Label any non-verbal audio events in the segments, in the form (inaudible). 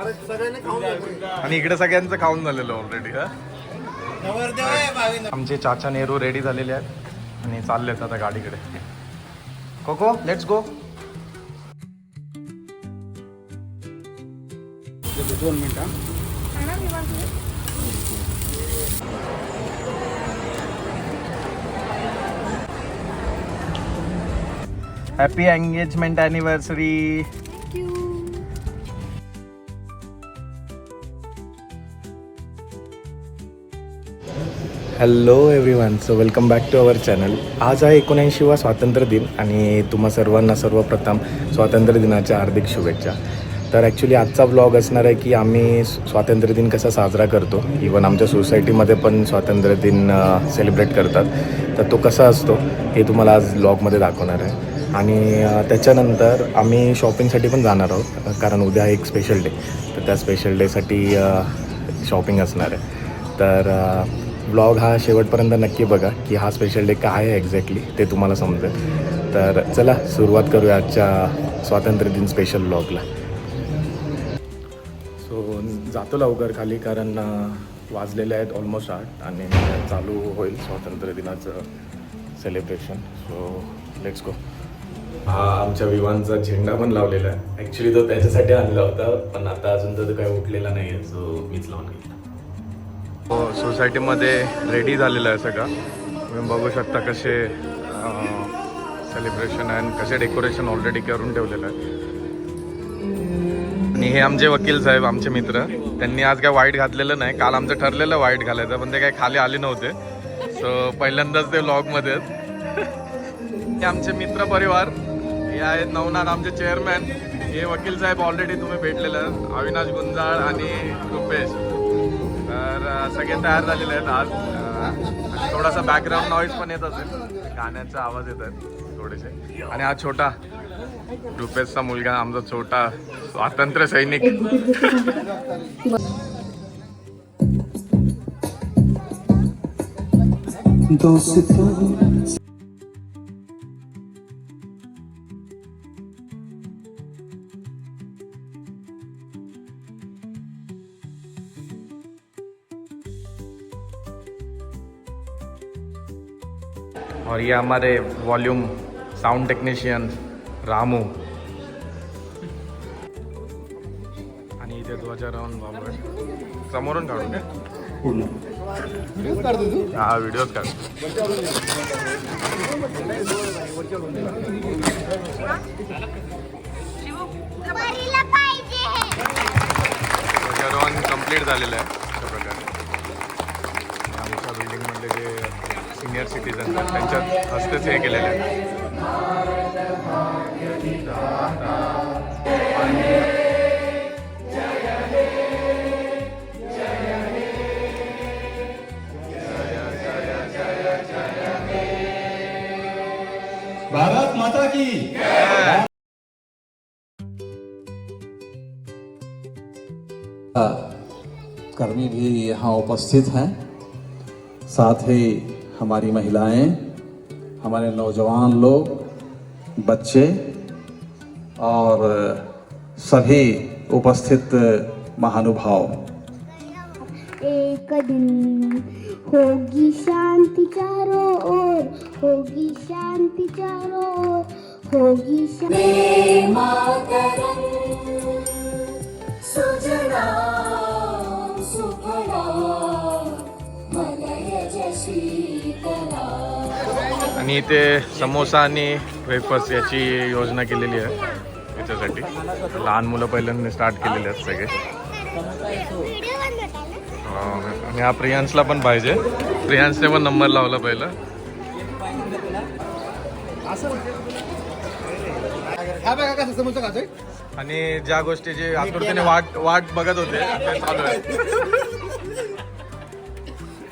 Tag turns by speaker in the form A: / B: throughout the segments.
A: आणि इकडे सगळ्यांचं खाऊन झालेलं ऑलरेडी हा? आमचे चाचा नेहरू रेडी झालेले आहेत आणि चाललेत आता गाडीकडे. कोको लेट्स गो
B: दोन मिनिटं
A: happy engagement anniversary hello everyone so welcome back to our channel आज आहे एकोणऐंशीवा स्वातंत्र्य दिन आणि तुम्हा सर्वांना सर्वप्रथम स्वातंत्र्य दिनाच्या हार्दिक शुभेच्छा. तर ॲक्च्युली आजचा ब्लॉग असणार आहे की आम्ही स्वातंत्र्य दिन कसा साजरा करतो. इवन आमच्या सोसायटीमध्ये पण स्वातंत्र्य दिन सेलिब्रेट करतात. तर तो कसा असतो हे तुम्हाला आज ब्लॉगमध्ये दाखवणार आहे. आणि त्याच्यानंतर आम्ही शॉपिंगसाठी पण जाणार आहोत कारण उद्या एक स्पेशल डे तर त्या स्पेशल डेसाठी शॉपिंग असणार आहे. तर ब्लॉग हा शेवटपर्यंत नक्की बघा की हा स्पेशल डे काय आहे एक्झॅक्टली ते तुम्हाला समजेल. तर चला सुरुवात करूया आजच्या स्वातंत्र्य दिन स्पेशल ब्लॉगला सो जातो लवकर खाली कारण वाजलेले आहेत ऑलमोस्ट आठ आणि चालू होईल स्वातंत्र्य दिनाचं सेलिब्रेशन सो लेट्स गो हा आमच्या विवांचा झेंडा पण लावलेला आहे. ॲक्च्युली तो त्याच्यासाठी आणला होता पण आता अजून तर काही उठलेला नाही आहे सो मीच लावून घेतला. सोसायटीमध्ये रेडी झालेलं आहे सगळं. तुम्ही बघू शकता कसे सेलिब्रेशन आहे आणि कसे डेकोरेशन ऑलरेडी करून ठेवलेलं आहे. आणि हे आमचे वकील साहेब आमचे मित्र त्यांनी आज काय वाईट घातलेलं नाही. काल आमचं ठरलेलं वाईट घालायचं पण ते काय खाली आले नव्हते. सो पहिल्यांदाच ते व्लॉगमध्ये आहेत. हे आमचे मित्र परिवार हे आहेत नवनाथ आमचे चेअरमॅन हे वकील साहेब ऑलरेडी तुम्ही भेटलेले अविनाश गुंजाळ आणि रुपेश. तर सगळे तयार झालेले आहेत आज. आणि म्हणजे थोडासा बॅकग्राऊंड नॉईज पण येत असेल. गाण्याचा आवाज येत आहेत थोडेसे. आणि हा छोटा रुपेशचा मुलगा आमचा छोटा स्वातंत्र्य सैनिक.
C: दोस्त
A: ये हमारे वॉल्यूम साउंड टेक्निशियन रामू. आणि इथे ध्वजारोहण बाबू. समोरून काढू का हा व्हिडिओच काढ. ध्वजारोहण कंप्लीट झालेलं आहे. सिनियर सिटीजन त्यांच्या हस्तेच हे
C: भारत माता की कर्मी भी यहाँ उपस्थित हैं। साथ ही हमारी महिलाएँ हमारे नौजवान लोग बच्चे और सभी उपस्थित महानुभाव।
D: एक दिन होगी शांति चारों ओर होगी शांति चारों ओर होगी शांति।
A: आणि इथे समोसा आणि वेफर्स याची योजना केलेली आहे याच्यासाठी. लहान मुलं पहिल्यांदा स्टार्ट केलेले आहेत सगळे. आणि हा प्रियांशला पण पाहिजे. प्रियांशने पण नंबर लावला पहिला. आणि ज्या गोष्टीची आतुरतेने वाट वाट बघत होते ते चालू आहे.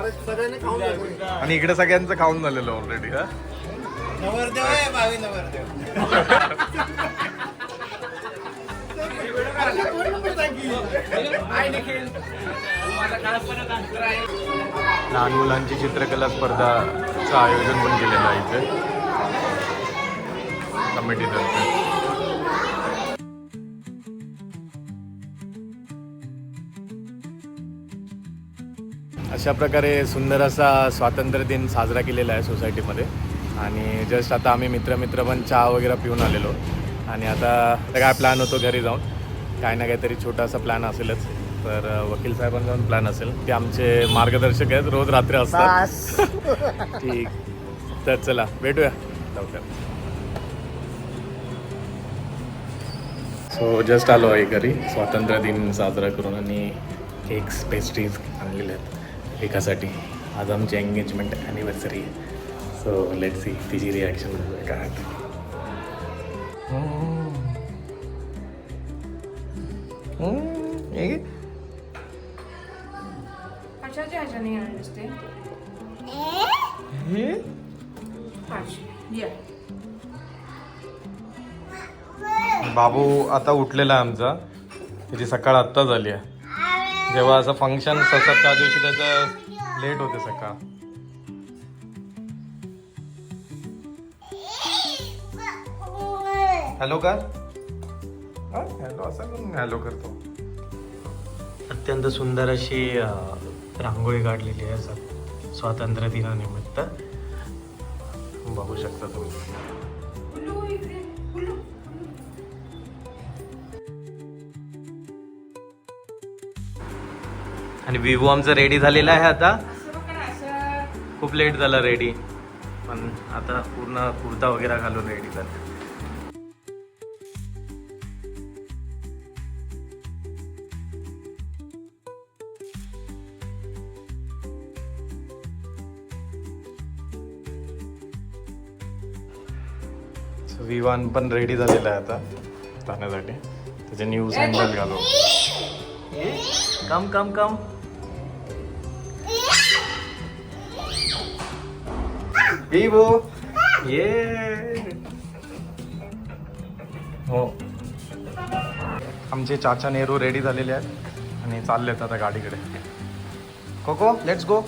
A: आणि इकडे सगळ्यांचं खाऊन झालेलं ऑलरेडी हा?
B: नवरदेव आहे भावी नवरदेव.
A: लहान मुलांची चित्रकला स्पर्धाचं आयोजन पण केलेलं आहे इथे. कमिटीतर्फे
E: अशा प्रकारे सुंदर असा स्वातंत्र्य दिन साजरा केलेला आहे सोसायटीमध्ये आणि जस्ट आता आम्ही मित्र मित्र पण चहा वगैरे पिऊन आलेलो. आणि आता आता काय प्लॅन होतो घरी जाऊन? काय ना काहीतरी छोटासा प्लॅन असेलच. तर वकील साहेबांचा पण प्लॅन असेल. ते आमचे मार्गदर्शक आहेत रोज रात्री असतात. (laughs) ठीक. तर चला भेटूया. लवकर. सो जस्ट आलो आहे घरी. स्वातंत्र्य दिन साजरा करून आणि केक्स पेस्ट्रीज आणलेले आहेत. एकासाठी. आज आमची एंगेजमेंट ॲनिव्हर्सरी आहे. सो लेट सी तिची रिॲक्शन काय हे? हे? बाबू आता उठलेला आहे आमचा. त्याची सकाळ आत्ता झाली आहे. जेव्हा असं फंक्शन असतात त्या दिवशी त्याचं लेट होते सकाळ. हॅलो कर. हॅलो असं हॅलो करतो.
F: अत्यंत सुंदर अशी रांगोळी काढलेली आहे सर. स्वातंत्र्य दिनानिमित्त. बघू शकता तुम्ही. आणि विवो आमचं रेडी झालेला आहे आता. खूप लेट झाला रेडी पण आता पूर्ण कुर्ता वगैरे घालून रेडी झाला.
E: सो विवान पण रेडी झालेला आहे आता जाण्यासाठी त्याचे न्यू सँडल घालू
F: कम कम कम
E: विवो ये हो. आमचे चाचा नेहरू रेडी झालेले आहेत आणि चाललेत आता गाडीकडे. कोको लेट्स गो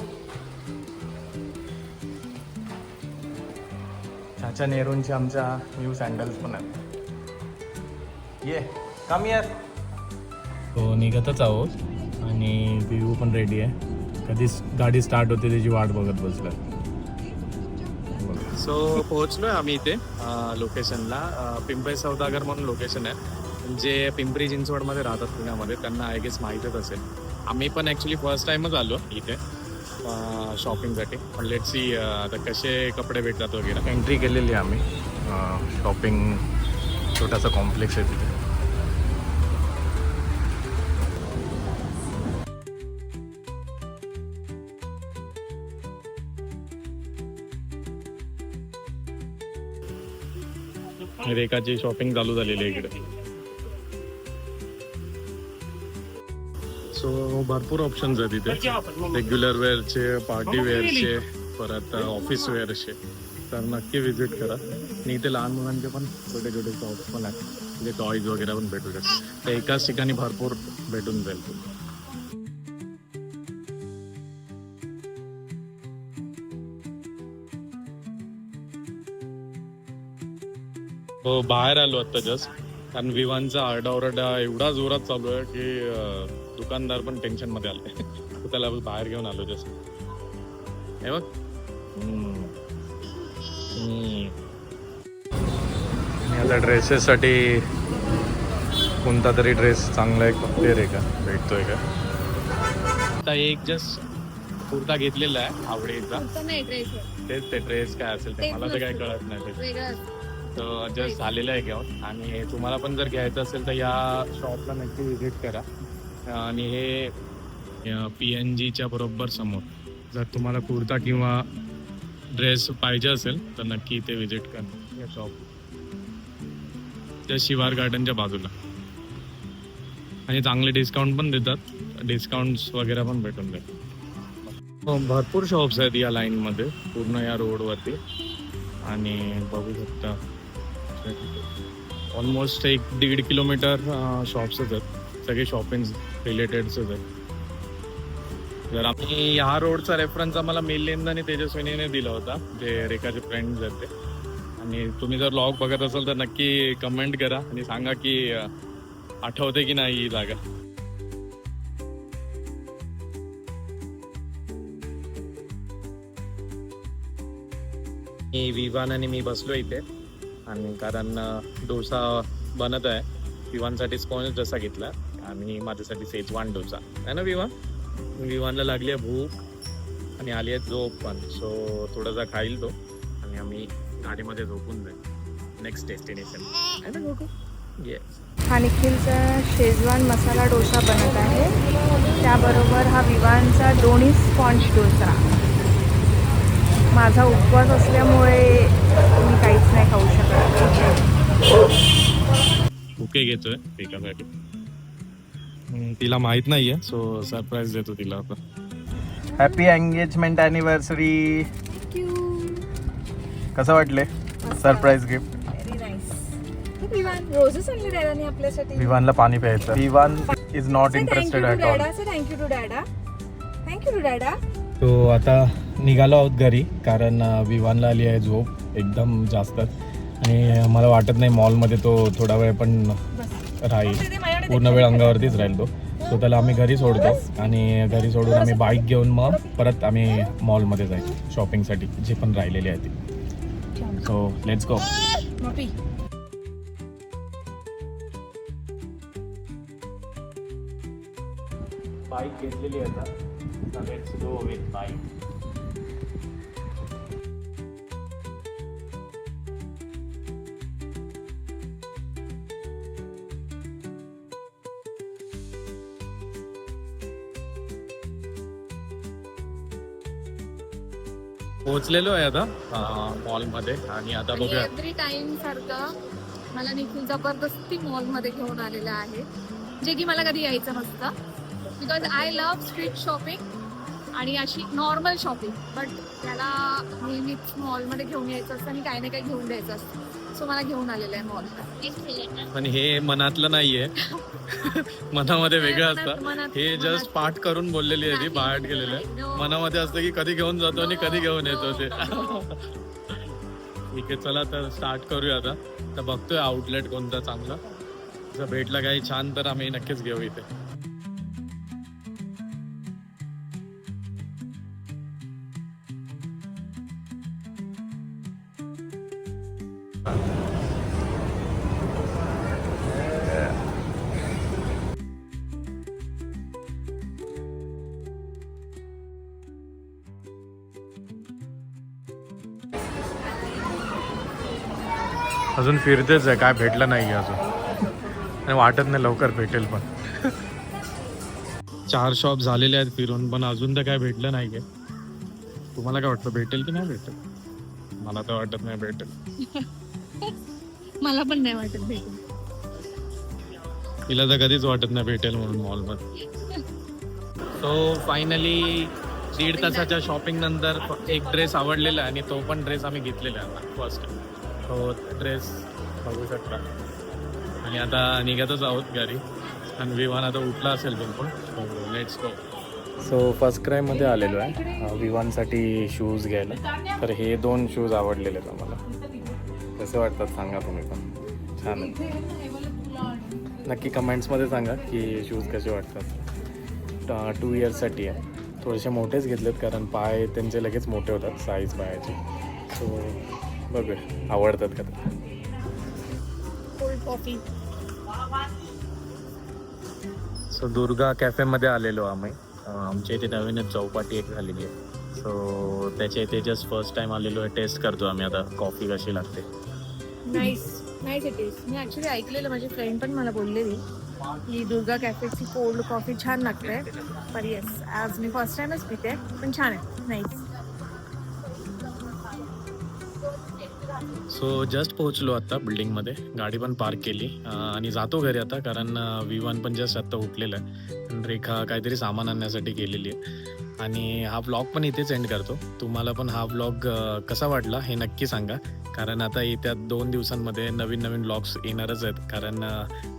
E: चाचा नेहरूंचे आमच्या न्यू सँडल्स पण आहेत. ये कम यार हो निघतच आहोत आणि व्ह्यू पण रेडी आहे. कधी गाडी स्टार्ट होते त्याची वाट बघत बसलं
A: सो पोहोचलोय आम्ही इथे लोकेशनला पिंपरी सौदागर म्हणून लोकेशन आहे. जे पिंपरी चिंचवडमध्ये राहतात पुण्यामध्ये त्यांना आय गेस माहीतच असेल. आम्ही पण ॲक्च्युली फर्स्ट टाईमच आलो इथे शॉपिंगसाठी पण लेट सी आता कसे कपडे भेटतात वगैरे.
E: एंट्री केलेली आहे आम्ही शॉपिंग छोटासा कॉम्प्लेक्स आहे तिथे.
A: रेखाची शॉपिंग चालू झालेली आहे इकडे. सो भरपूर ऑप्शन्स आहेत इथे. रेग्युलर वेअरचे पार्टी वेअरचे परत ऑफिस वेअरचे तर नक्की विजिट करा. आणि इथे लहान मुलांचे पण छोटे छोटे शॉप्स पण आहेत. म्हणजे टॉईज वगैरे पण भेटू शकतात. तर एकाच ठिकाणी भरपूर भेटून जाईल. तुम्हाला हो बाहेर आलो आता जस्ट कारण विवानचा आरडाओरडा एवढा जोरात चालू आहे की दुकानदार पण टेन्शनमध्ये आले. (laughs) त्याला बाहेर घेऊन आलो जस्ट हे बघ.
E: आता ड्रेसेससाठी कोणता तरी ड्रेस चांगला एक बघते रे का? भेटतोय का?
A: आता एक जस्ट कुर्ता घेतलेला आहे आवडीचा. तेच ते ड्रेस काय असेल ते मला तर काही कळत नाही ते. तर जस्ट झालेलं आहे घेऊन. आणि तुम्हाला पण जर घ्यायचं असेल तर या शॉपला नक्की व्हिजिट करा. आणि हे पी एन जीच्या बरोबर समोर. जर तुम्हाला कुर्ता किंवा ड्रेस पाहिजे असेल तर नक्की इथे व्हिजिट करा या शॉप त्या शिवार गार्डनच्या बाजूला. आणि चांगले डिस्काउंट पण देतात. डिस्काउंट्स वगैरे पण भेटून जातात. हो, भरपूर शॉप्स आहेत या लाईनमध्ये पूर्ण या रोडवरती आणि बघू शकता. ऑलमोस्ट एक दीड किलोमीटर शॉप्स आहेत सगळे शॉपिंग रिलेटेड आहेत जर आम्ही ह्या रोडचा रेफरन्स आम्हाला मिलिंद आणि तेजस्विनीने दिला होता जे रेखाचे फ्रेंड्स आहेत ते. आणि तुम्ही जर लॉग बघत असाल तर नक्की कमेंट करा आणि सांगा की आठवते की नाही ही जागा. मी विवान आणि मी बसलो इथे. आणि कारण डोसा बनत आहे. विवानसाठी स्पॉन्ज डोसा घेतला आणि माझ्यासाठी सेजवान डोसा. आहे ना विवान? विवानला लागली आहे भूक आणि आली आहे झोप पण. सो थोडासा खाईल तो आणि आम्ही गाडीमध्ये झोपून जाईल. नेक्स्ट डेस्टिनेशन आहे ना गोकू येस
E: हा निखिलचा शेजवान मसाला डोसा बनत आहे. त्याबरोबर हा विवानचा दोन्ही स्पॉन्ज डोसा. माझा उपवास असल्यामुळे काहीच नाही खाऊ शकत.
A: बुके घेतोय एकासाठी. तिला माहीत नाहीये सो सरप्राईज देतो तिला आपण.
G: हॅपी एंगेजमेंट अॅनिव्हर्सरी कसं वाटले? Surprise gift
E: very nice Vivaan रोजच आणले डॅडाने आपल्यासाठी.
G: विवानला पाणी प्यायचं. Vivaan is not interested at all
E: thank you to dada thank you to dada
G: तो आता निघालो आहोत घरी कारण विवानला आली आहे झोप. एकदम जास्तच आणि मला वाटत नाही मॉलमध्ये तो थोडा वेळ पण राहील. पूर्ण वेळ अंगावरतीच राहील तो. सो त्याला आम्ही घरी सोडतो. आणि घरी सोडून आम्ही बाईक घेऊन मग परत आम्ही मॉलमध्ये जाईल. शॉपिंगसाठी जे पण राहिलेली आहे ती. सो लेट्स गो
A: बाईक घेतलेली आहे आता. लेट्स गो विथ बाईक पोहोचलेलो आहे आता मॉलमध्ये. आणि आता बघूया.
H: एव्हरी टाइम सारखं मला निखिल जबरदस्ती मॉलमध्ये घेऊन आलेला आहे. जे की मला कधी यायचं नसतं. Because I love street shopping आणि अशी नॉर्मल शॉपिंग बट त्याला नेहमीच मॉलमध्ये घेऊन यायचं असतं आणि काही ना काही घेऊन द्यायचं असतं. सो मला घेऊन आलेलं आहे मॉलला
A: पण हे मनातलं नाहीये. (laughs) मनामध्ये वेगळं असतं. हे जस्ट पाठ करून बोललेली आहे ती
H: नाही,
A: बाहेर गेलेलं. मनामध्ये असतं की कधी घेऊन जातो आणि कधी घेऊन येतो ते. (laughs) ठीक आहे चला तर स्टार्ट करूया आता. तर बघतोय आउटलेट कोणता चांगला. जर भेटला काही छान तर आम्ही नक्कीच घेऊ इथे. अजून फिरतेच आहे काय भेटलं नाही अजून. आणि वाटत नाही लवकर भेटेल पण. चार शॉप झालेले आहेत फिरून पण अजून तर काय भेटलं नाही आहे. तुम्हाला काय वाटतं भेटेल की नाही भेटेल? मला तर वाटत नाही भेटेल. (laughs)
H: मला पण नाही वाटत भेटून
A: तिला तर कधीच वाटत नाही भेटेल म्हणून मॉलमध्ये. सो फायनली दीड तासाच्या शॉपिंग नंतर एक ड्रेस आवडलेला आहे आणि तो पण ड्रेस आम्ही घेतलेला आहे फर्स्ट तो ड्रेस बघू शकता. आणि आता निघतच आहोत घरी आणि विमान आता उठला असेल बिलकुल. पण लेट्स गो
G: सो फर्स्ट क्रायमध्ये आलेलो आहे. विवानसाठी शूज घ्यायला. तर हे दोन शूज आवडलेले आहेत आम्हाला. कसे वाटतात सांगा तुम्ही पण. छान नक्की कमेंट्समध्ये सांगा की शूज कसे वाटतात. टू इयर्ससाठी आहे. थोडेसे मोठेच घेतलेत कारण पाय त्यांचे लगेच मोठे होतात साईज पायाचे. सो बघूया. आवडतात का.
H: कोल्ड कॉफी
A: सो दुर्गा कॅफेमध्ये आलेलो आम्ही. आमच्या इथे नवीनच चौपाटी एक झालेली आहे. सो त्याच्या इथे जस्ट फर्स्ट टाइम आलेलो आहे. टेस्ट करतो आम्ही आता कॉफी कशी लागते.
E: नाईस नाईस इट इज मी ॲक्च्युली ऐकलेलं माझी फ्रेंड पण मला बोललेली की दुर्गा कॅफेची कोल्ड कॉफी छान लागते. पर येस आज मी फर्स्ट टाइमच पिते पण छान आहे. नाईस
A: सो जस्ट पोहोचलो आता बिल्डिंगमध्ये गाडी पण पार्क केली. आणि जातो घरी आता कारण अं, विमान पण जस्ट आता उठलेलं आहे. रेखा काहीतरी सामान आणण्यासाठी गेलेली आहे. आणि हा ब्लॉग पण इथेच एंड करतो. तुम्हाला पण हा ब्लॉग कसा वाटला हे नक्की सांगा. कारण आता येत्या दोन दिवसांमध्ये नवीन नवीन ब्लॉग्स येणारच आहेत. कारण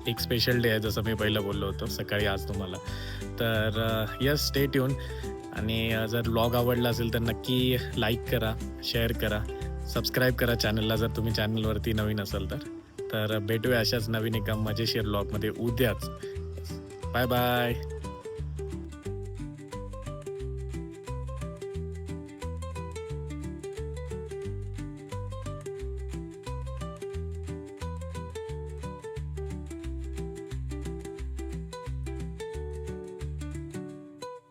A: एक स्पेशल डे आहे जसं मी पहिलं बोललो होतो सकाळी आज तुम्हाला. तर यस स्टे ट्यून आणि जर ब्लॉग आवडला असेल तर नक्की लाईक करा शेअर करा. सबस्क्राईब करा चॅनलला जर तुम्ही चॅनलवरती नवीन असाल तर. तर भेटूया अशाच नवीन एका मजेशीर ब्लॉगमध्ये उद्याच. Bye bye